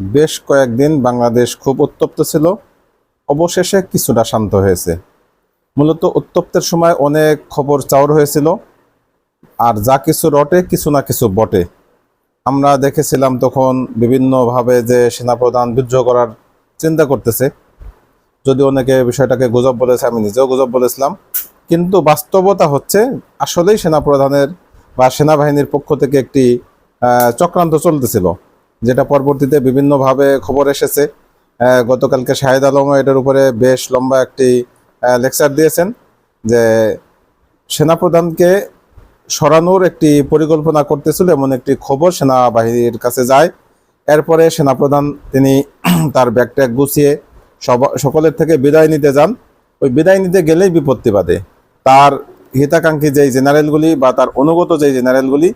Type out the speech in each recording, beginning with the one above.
বেশ কয়েকদিন বাংলাদেশ খুব উত্তপ্ত ছিল। অবশেষে কিছুটা শান্ত হয়েছে। মূলত উত্তপ্তের সময় অনেক খবর চাউর হয়েছিল। আর যা কিছু রটে, কিছু না কিছু বটে। আমরা দেখেছিলাম তখন বিভিন্নভাবে যে সেনাপ্রধান বিদ্রোহ করার চিন্তা করতেছে। যদি অনেকে বিষয়টাকে গুজব বলেছে, আমি নিজেও গুজব বলেছিলাম। কিন্তু বাস্তবতা হচ্ছে, আসলেই সেনাপ্রধানের বা সেনাবাহিনীর পক্ষ থেকে একটি চক্রান্ত চলতেছিল। যেটা পরবর্তীতে বিভিন্নভাবে খবর এসেছে গতকালকে শাহেদ আলমও এটার উপরে বেশ লম্বা একটি লেকচার দিয়েছেন যে সেনাপ্রধানকে সরানোর একটি পরিকল্পনা করতেছিল, এমন একটি খবর সেনাবাহিনীর কাছে যায়। এরপরে সেনাপ্রধান তিনি তার ব্যাগ ট্যাগ গুছিয়ে সকলের থেকে বিদায় নিতে যান। ওই বিদায় নিতে গেলেই বিপত্তি বাদে তার হিতাকাঙ্ক্ষী যেই জেনারেলগুলি বা তার অনুগত যেই জেনারেলগুলি,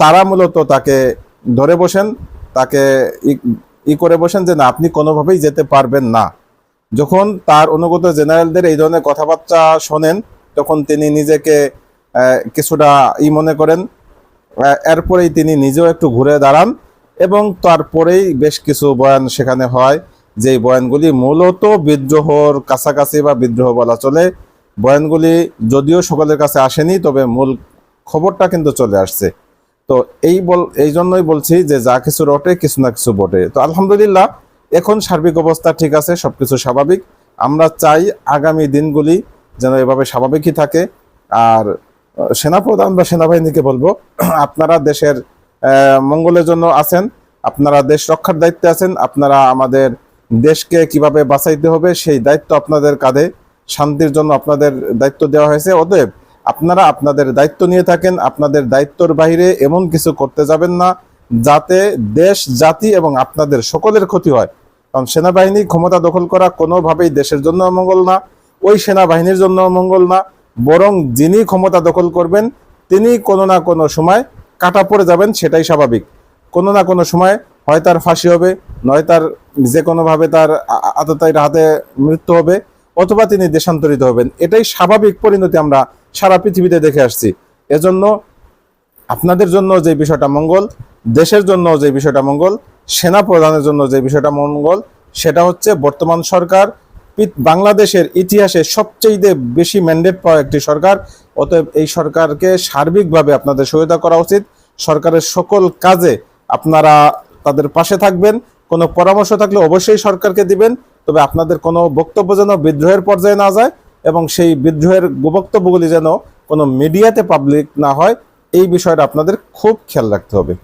তারা মূলত তাকে ধরে বসেন। তাকে ই- করে বসেন যে না, আপনি কোনোভাবেই যেতে পারবেন না। যখন তার অনুগত জেনারেলদের এই ধরনের কথাবার্তা শোনেন, তখন তিনি নিজেকে কিছুটা ই মনে করেন। এরপরেই তিনি নিজেও একটু ঘুরে দাঁড়ান এবং তারপরেই বেশ কিছু বয়ান সেখানে হয়, যেই বয়ানগুলি মূলত বিদ্রোহর কাছাকাছি বা বিদ্রোহ বলা চলে। বয়ানগুলি যদিও সকলের কাছে আসেনি, তবে মূল খবরটা কিন্তু চলে আসছে। তো এই বল, এই জন্যই বলছি যে যা কিছু রটে, কিছু না কিছু বটে। তো আলহামদুলিল্লাহ, এখন সার্বিক অবস্থা ঠিক আছে, সবকিছু স্বাভাবিক। আমরা চাই আগামী দিনগুলি যেন এভাবে স্বাভাবিকই থাকে। আর সেনাপ্রধান বা সেনাবাহিনীকে বলব, আপনারা দেশের মঙ্গলের জন্য আছেন, আপনারা দেশ রক্ষার দায়িত্বে আছেন, আপনারা আমাদের দেশকে কীভাবে বাঁচাইতে হবে সেই দায়িত্ব আপনাদের কাঁধে। শান্তির জন্য আপনাদের দায়িত্ব দেওয়া হয়েছে। অতএব আপনারা আপনাদের দায়িত্ব নিয়ে থাকেন, আপনাদের দায়িত্বর বাইরে এমন কিছু করতে যাবেন না যাতে দেশ, জাতি এবং আপনাদের সকলের ক্ষতি হয়। কারণ সেনাবাহিনী ক্ষমতা দখল করা কোনোভাবেই দেশের জন্য অমঙ্গল না, ওই সেনাবাহিনীর জন্য অমঙ্গল না। বরং যিনি ক্ষমতা দখল করবেন, তিনি কোনো না কোনো সময় কাটা পড়ে যাবেন, সেটাই স্বাভাবিক। কোনো না কোনো সময় হয় তার ফাঁসি হবে, নয় তার যে কোনোভাবে তার আততায়ীর হাতে মৃত্যু হবে, অথবা তিনি দেশান্তরিত হবেন। এটাই স্বাভাবিক পরিণতি আমরা সারা পৃথিবীতে দেখে আসছি। এজন্য আপনাদের জন্য যে বিষয়টা মঙ্গল, দেশের জন্য যে বিষয়টা মঙ্গল সেনা প্রধানের জন্য যে বিষয়টা মঙ্গল, সেটা হচ্ছে বর্তমান সরকার বাংলাদেশের ইতিহাসে সবচেয়ে বেশি ম্যান্ডেট পাওয়া একটি সরকার। অতএব এই সরকারকে সার্বিকভাবে আপনাদের সহায়তা করা উচিত। সরকারের সকল কাজে আপনারা তাদের পাশে থাকবেন। কোনো পরামর্শ থাকলে অবশ্যই সরকারকে দিবেন। তবে আপনাদের কোনো বক্তব্য যেন বিদ্রোহের পর্যায়ে না যায়। এবং সেই বিদ্রোহের বক্তব্যগুলি যেন কোনো মিডিয়াতে পাবলিক না হয়, এই বিষয়টা আপনাদের খুব খেয়াল রাখতে হবে।